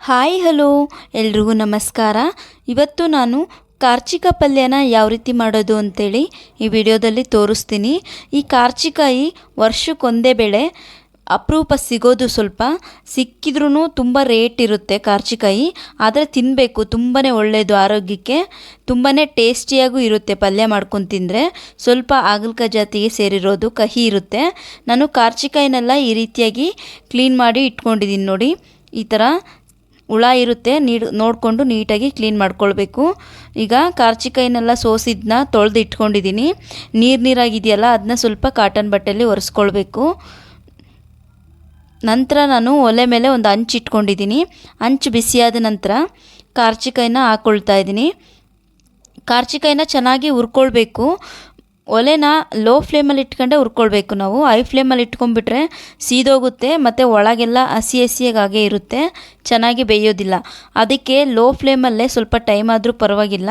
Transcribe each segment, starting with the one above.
Hi, hello. ಎಲ್ರಿಗೂ ನಮಸ್ಕಾರ. ಇವತ್ತು ನಾನು ಕಾರ್ಚಿಕ ಪಲ್ಯನ ಯಾವ ರೀತಿ ಮಾಡೋದು ಅಂತೇಳಿ ಈ ವಿಡಿಯೋದಲ್ಲಿ ತೋರಿಸ್ತೀನಿ. ಈ ಕಾರ್ಚಿಕಾಯಿ ವರ್ಷಕ್ಕೊಂದೇ ಬೆಳೆ ಅಪರೂಪ ಸಿಗೋದು ಸ್ವಲ್ಪ. ಸಿಕ್ಕಿದ್ರೂ ತುಂಬ ರೇಟ್ ಇರುತ್ತೆ ಕಾರ್ಚಿಕಾಯಿ. ಆದರೆ ತಿನ್ನಬೇಕು ತುಂಬಾ ಒಳ್ಳೆಯದು ಆರೋಗ್ಯಕ್ಕೆ. ತುಂಬಾ ಟೇಸ್ಟಿಯಾಗೂ ಇರುತ್ತೆ ಪಲ್ಯ ಮಾಡ್ಕೊಂಡು ತಿಂದರೆ. ಸ್ವಲ್ಪ ಆಗಲ್ಕ ಜಾತಿಗೆ ಸೇರಿರೋದು ಕಹಿ ಇರುತ್ತೆ. ನಾನು ಕಾರ್ಚಿಕಾಯಿನೆಲ್ಲ ಈ ರೀತಿಯಾಗಿ ಕ್ಲೀನ್ ಮಾಡಿ ಇಟ್ಕೊಂಡಿದ್ದೀನಿ ನೋಡಿ. ಈ ಥರ ಹುಳ ಇರುತ್ತೆ ನೀಡ್ ನೋಡಿಕೊಂಡು ನೀಟಾಗಿ ಕ್ಲೀನ್ ಮಾಡ್ಕೊಳ್ಬೇಕು. ಈಗ ಕಾರ್ಚಿಕಾಯಿನೆಲ್ಲ ಸೋಸಿದ್ನ ತೊಳೆದು ಇಟ್ಕೊಂಡಿದ್ದೀನಿ ನೀರು ನೀರಾಗಿದೆಯಲ್ಲ ಅದನ್ನ ಸ್ವಲ್ಪ ಕಾಟನ್ ಬಟ್ಟೆಯಲ್ಲಿ ಒರೆಸ್ಕೊಳ್ಬೇಕು. ನಂತರ ನಾನು ಒಲೆ ಮೇಲೆ ಒಂದು ಹಂಚು ಇಟ್ಕೊಂಡಿದ್ದೀನಿ ಹಂಚು ಬಿಸಿಯಾದ ನಂತರ ಕಾರ್ಚಿಕಾಯಿನ ಹಾಕ್ಕೊಳ್ತಾ ಇದ್ದೀನಿ ಕಾರ್ಚಿಕಾಯಿನ ಚೆನ್ನಾಗಿ ಹುರ್ಕೊಳ್ಬೇಕು. ಒಲೆನ ಲೋ ಫ್ಲೇಮಲ್ಲಿ ಇಟ್ಕೊಂಡೆ ಹುರ್ಕೊಳ್ಬೇಕು ನಾವು. ಹೈ ಫ್ಲೇಮಲ್ಲಿ ಇಟ್ಕೊಂಡ್ಬಿಟ್ರೆ ಸೀದೋಗುತ್ತೆ ಮತ್ತು ಒಳಗೆಲ್ಲ ಹಸಿ ಹಸಿಯಾಗೆ ಇರುತ್ತೆ. ಚೆನ್ನಾಗಿ ಬೇಯೋದಿಲ್ಲ. ಅದಕ್ಕೆ ಲೋ ಫ್ಲೇಮಲ್ಲೇ ಸ್ವಲ್ಪ ಟೈಮ್ ಆದರೂ ಪರವಾಗಿಲ್ಲ.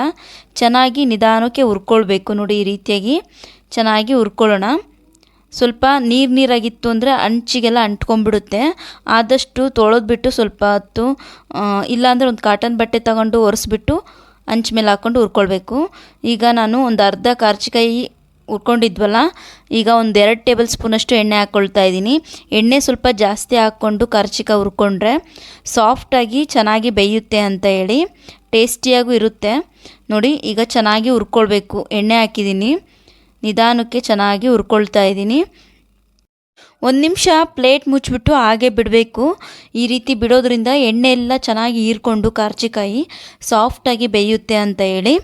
ಚೆನ್ನಾಗಿ ನಿಧಾನಕ್ಕೆ ಹುರ್ಕೊಳ್ಬೇಕು ನೋಡಿ ಈ ರೀತಿಯಾಗಿ. ಚೆನ್ನಾಗಿ ಹುರ್ಕೊಳ್ಳೋಣ. ಸ್ವಲ್ಪ ನೀರು ನೀರಾಗಿತ್ತು ಅಂದರೆ ಅಂಚಿಗೆಲ್ಲ ಅಂಟ್ಕೊಂಡ್ಬಿಡುತ್ತೆ. ಆದಷ್ಟು ತೊಳೆದ್ಬಿಟ್ಟು ಸ್ವಲ್ಪ ಹೊತ್ತು ಇಲ್ಲಾಂದರೆ ಒಂದು ಕಾಟನ್ ಬಟ್ಟೆ ತಗೊಂಡು ಒರೆಸ್ಬಿಟ್ಟು ಅಂಚ್ ಮೇಲೆ ಹಾಕ್ಕೊಂಡು ಹುರ್ಕೊಳ್ಬೇಕು. ಈಗ ನಾನು ಒಂದು ಅರ್ಧ ಕಾರ್ಚಿಕಾಯಿ ಹುರ್ಕೊಂಡಿದ್ವಲ್ಲ ಈಗ ಒಂದು ಎರಡು ಟೇಬಲ್ ಸ್ಪೂನಷ್ಟು ಎಣ್ಣೆ ಹಾಕ್ಕೊಳ್ತಾ ಇದ್ದೀನಿ. ಎಣ್ಣೆ ಸ್ವಲ್ಪ ಜಾಸ್ತಿ ಹಾಕ್ಕೊಂಡು ಕರ್ಚಿಕ ಹುರ್ಕೊಂಡ್ರೆ ಸಾಫ್ಟಾಗಿ ಚೆನ್ನಾಗಿ ಬೇಯುತ್ತೆ ಅಂತ ಹೇಳಿ, ಟೇಸ್ಟಿಯಾಗೂ ಇರುತ್ತೆ. ನೋಡಿ, ಈಗ ಚೆನ್ನಾಗಿ ಹುರ್ಕೊಳ್ಬೇಕು. ಎಣ್ಣೆ ಹಾಕಿದ್ದೀನಿ. ನಿಧಾನಕ್ಕೆ ಚೆನ್ನಾಗಿ ಹುರ್ಕೊಳ್ತಾ ಇದ್ದೀನಿ. ಒಂದು ನಿಮಿಷ ಪ್ಲೇಟ್ ಮುಚ್ಚಿಬಿಟ್ಟು ಹಾಗೆ ಬಿಡಬೇಕು. ಈ ರೀತಿ ಬಿಡೋದ್ರಿಂದ ಎಣ್ಣೆ ಎಲ್ಲ ಚೆನ್ನಾಗಿ ಹೀರ್ಕೊಂಡು ಕಾರ್ಚಿಕಾಯಿ ಸಾಫ್ಟಾಗಿ ಬೇಯುತ್ತೆ ಅಂತ ಹೇಳಿ,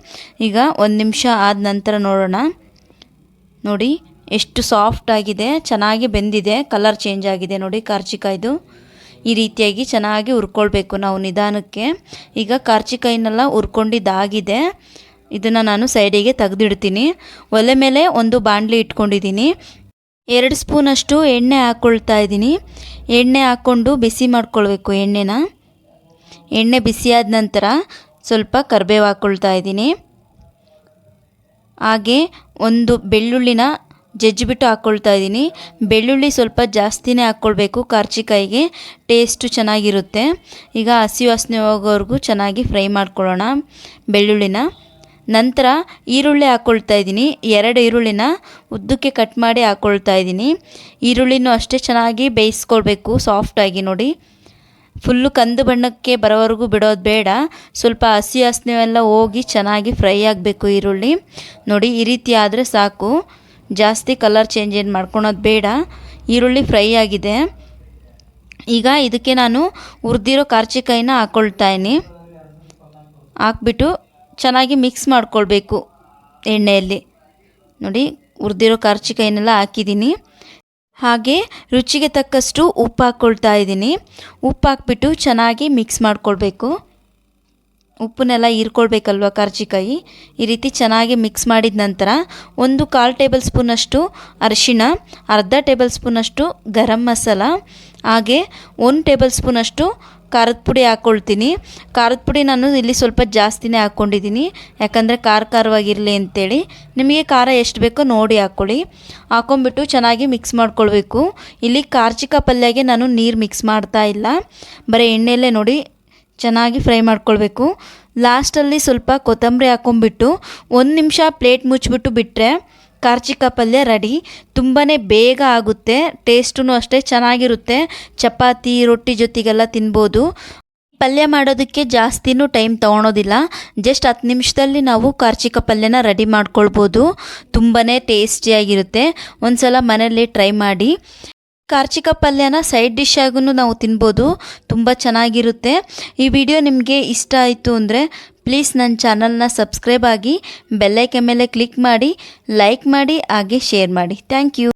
ಈಗ ಒಂದು ನಿಮಿಷ ಆದ ನಂತರ ನೋಡೋಣ. ನೋಡಿ, ಎಷ್ಟು ಸಾಫ್ಟ್ ಆಗಿದೆ, ಚೆನ್ನಾಗಿ ಬೆಂದಿದೆ ಕಲರ್ ಚೇಂಜ್ ಆಗಿದೆ ನೋಡಿ ಕಾರ್ಚಿಕಾಯ್ದು ಈ ರೀತಿಯಾಗಿ ಚೆನ್ನಾಗಿ ಹುರ್ಕೊಳ್ಬೇಕು ನಾವು ನಿಧಾನಕ್ಕೆ. ಈಗ ಕಾರ್ಚಿಕಾಯಿನೆಲ್ಲ ಹುರ್ಕೊಂಡಿದ್ದಾಗಿದೆ. ಇದನ್ನು ನಾನು ಸೈಡಿಗೆ ತೆಗೆದಿಡ್ತೀನಿ. ಒಲೆ ಮೇಲೆ ಒಂದು ಬಾಣಲಿ ಇಟ್ಕೊಂಡಿದ್ದೀನಿ. ಎರಡು ಸ್ಪೂನಷ್ಟು ಎಣ್ಣೆ ಹಾಕ್ಕೊಳ್ತಾ ಇದ್ದೀನಿ. ಎಣ್ಣೆ ಹಾಕ್ಕೊಂಡು ಬಿಸಿ ಮಾಡ್ಕೊಳ್ಬೇಕು ಎಣ್ಣೆನ. ಎಣ್ಣೆ ಬಿಸಿಯಾದ ನಂತರ ಸ್ವಲ್ಪ ಕರಿಬೇವು ಹಾಕ್ಕೊಳ್ತಾ ಇದ್ದೀನಿ. ಹಾಗೆ ಒಂದು ಬೆಳ್ಳುಳ್ಳಿನ ಜಜ್ಜಿಬಿಟ್ಟು ಹಾಕ್ಕೊಳ್ತಾ ಇದ್ದೀನಿ. ಬೆಳ್ಳುಳ್ಳಿ ಸ್ವಲ್ಪ ಜಾಸ್ತಿನೇ ಹಾಕ್ಕೊಳ್ಬೇಕು ಕಾರ್ಚಿಕಾಯಿಗೆ. ಟೇಸ್ಟು ಚೆನ್ನಾಗಿರುತ್ತೆ. ಈಗ ಹಸಿ ವಾಸನೆ ಹೋಗೋವರೆಗೂ ಚೆನ್ನಾಗಿ ಫ್ರೈ ಮಾಡ್ಕೊಳ್ಳೋಣ ಬೆಳ್ಳುಳ್ಳಿನ. ನಂತರ ಈರುಳ್ಳಿ ಹಾಕ್ಕೊಳ್ತಾ ಇದ್ದೀನಿ. ಎರಡು ಈರುಳ್ಳಿನ ಉದ್ದಕ್ಕೆ ಕಟ್ ಮಾಡಿ ಹಾಕ್ಕೊಳ್ತಾ ಇದ್ದೀನಿ. ಈರುಳ್ಳಿನೂ ಅಷ್ಟೇ ಚೆನ್ನಾಗಿ ಬೇಯಿಸ್ಕೊಳ್ಬೇಕು ಸಾಫ್ಟಾಗಿ ನೋಡಿ. ಫುಲ್ಲು ಕಂದು ಬಣ್ಣಕ್ಕೆ ಬರೋವರೆಗೂ ಬಿಡೋದು ಬೇಡ. ಸ್ವಲ್ಪ ಹಸಿ ಎಲ್ಲ ಹೋಗಿ ಚೆನ್ನಾಗಿ ಫ್ರೈ ಆಗಬೇಕು ಈರುಳ್ಳಿ. ನೋಡಿ, ಈ ರೀತಿ ಆದರೆ ಸಾಕು. ಜಾಸ್ತಿ ಕಲರ್ ಚೇಂಜ್ ಏನು ಮಾಡ್ಕೊಳೋದು ಬೇಡ. ಈರುಳ್ಳಿ ಫ್ರೈ ಆಗಿದೆ. ಈಗ ಇದಕ್ಕೆ ನಾನು ಹುರಿದಿರೋ ಕಾರ್ಚಿಕಾಯಿನ ಹಾಕ್ಕೊಳ್ತಾಯಿನಿ ಹಾಕ್ಬಿಟ್ಟು ಚೆನ್ನಾಗಿ ಮಿಕ್ಸ್ ಮಾಡ್ಕೊಳ್ಬೇಕು ಎಣ್ಣೆಯಲ್ಲಿ. ನೋಡಿ, ಹುರಿದಿರೋ ಕಾರ್ಚಿಕಾಯಿನೆಲ್ಲ ಹಾಕಿದ್ದೀನಿ ಹಾಗೆ ರುಚಿಗೆ ತಕ್ಕಷ್ಟು ಉಪ್ಪು ಹಾಕ್ಕೊಳ್ತಾ ಇದ್ದೀನಿ. ಉಪ್ಪು ಹಾಕ್ಬಿಟ್ಟು ಚೆನ್ನಾಗಿ ಮಿಕ್ಸ್ ಮಾಡ್ಕೊಳ್ಬೇಕು. ಉಪ್ಪನ್ನೆಲ್ಲ ಹೀರ್ಕೊಳ್ಬೇಕಲ್ವ ಕರ್ಜಿಕಾಯಿ? ಈ ರೀತಿ ಚೆನ್ನಾಗಿ ಮಿಕ್ಸ್ ಮಾಡಿದ ನಂತರ ಒಂದು ಕಾಲು ಟೇಬಲ್ ಸ್ಪೂನಷ್ಟು ಅರಿಶಿಣ, ಅರ್ಧ ಟೇಬಲ್ ಸ್ಪೂನಷ್ಟು ಗರಂ ಮಸಾಲ, ಹಾಗೆ ಒಂದು ಟೇಬಲ್ ಸ್ಪೂನಷ್ಟು ಖಾರದ ಪುಡಿ ಹಾಕ್ಕೊಳ್ತೀನಿ ಖಾರದ ಪುಡಿ ನಾನು ಇಲ್ಲಿ ಸ್ವಲ್ಪ ಜಾಸ್ತಿನೇ ಹಾಕ್ಕೊಂಡಿದ್ದೀನಿ. ಯಾಕಂದರೆ ಖಾರ ಖಾರವಾಗಿರಲಿ ಅಂತೇಳಿ. ನಿಮಗೆ ಖಾರ ಎಷ್ಟು ಬೇಕೋ ನೋಡಿ ಹಾಕ್ಕೊಳ್ಳಿ. ಹಾಕ್ಕೊಂಬಿಟ್ಟು ಚೆನ್ನಾಗಿ ಮಿಕ್ಸ್ ಮಾಡ್ಕೊಳ್ಬೇಕು. ಇಲ್ಲಿ ಕಾರ್ಚಿಕ ಪಲ್ಯಗೆ ನಾನು ನೀರು ಮಿಕ್ಸ್ ಮಾಡ್ತಾ ಇಲ್ಲ. ಬರೀ ಎಣ್ಣೆಯಲ್ಲೇ ನೋಡಿ ಚೆನ್ನಾಗಿ ಫ್ರೈ ಮಾಡ್ಕೊಳ್ಬೇಕು. ಲಾಸ್ಟಲ್ಲಿ ಸ್ವಲ್ಪ ಕೊತ್ತಂಬರಿ ಹಾಕೊಂಬಿಟ್ಟು ಒಂದು ನಿಮಿಷ ಪ್ಲೇಟ್ ಮುಚ್ಚಿಬಿಟ್ಟು ಬಿಟ್ಟರೆ ಕಾರ್ಚಿಕ ಪಲ್ಯ ರೆಡಿ. ತುಂಬಾ ಬೇಗ ಆಗುತ್ತೆ. ಟೇಸ್ಟೂ ಅಷ್ಟೇ ಚೆನ್ನಾಗಿರುತ್ತೆ. ಚಪಾತಿ, ರೊಟ್ಟಿ ಜೊತೆಗೆಲ್ಲ ತಿನ್ಬೋದು. ಪಲ್ಯ ಮಾಡೋದಕ್ಕೆ ಜಾಸ್ತಿನೂ ಟೈಮ್ ತೊಗೊಳೋದಿಲ್ಲ. ಜಸ್ಟ್ ಹತ್ತು ನಿಮಿಷದಲ್ಲಿ ನಾವು ಕಾರ್ಚಿಕ ಪಲ್ಯನ ರೆಡಿ ಮಾಡ್ಕೊಳ್ಬೋದು. ತುಂಬಾ ಟೇಸ್ಟಿಯಾಗಿರುತ್ತೆ. ಒಂದು ಸಲ ಮನೆಯಲ್ಲಿ ಟ್ರೈ ಮಾಡಿ. ಕಾರ್ಚಿಕ ಪಲ್ಯನ ಸೈಡ್ ಡಿಶ್ ಆಗೂ ನಾವು ತಿನ್ಬೋದು. ತುಂಬ ಚೆನ್ನಾಗಿರುತ್ತೆ. ಈ ವಿಡಿಯೋ ನಿಮಗೆ ಇಷ್ಟ ಆಯಿತು ಅಂದರೆ ಪ್ಲೀಸ್ ನನ್ನ ಚಾನಲ್ನ ಸಬ್ಸ್ಕ್ರೈಬ್ ಆಗಿ ಬೆಲ್ಲೈಕೆ ಮೇಲೆ ಕ್ಲಿಕ್ ಮಾಡಿ, ಲೈಕ್ ಮಾಡಿ, ಹಾಗೆ ಶೇರ್ ಮಾಡಿ. Thank you.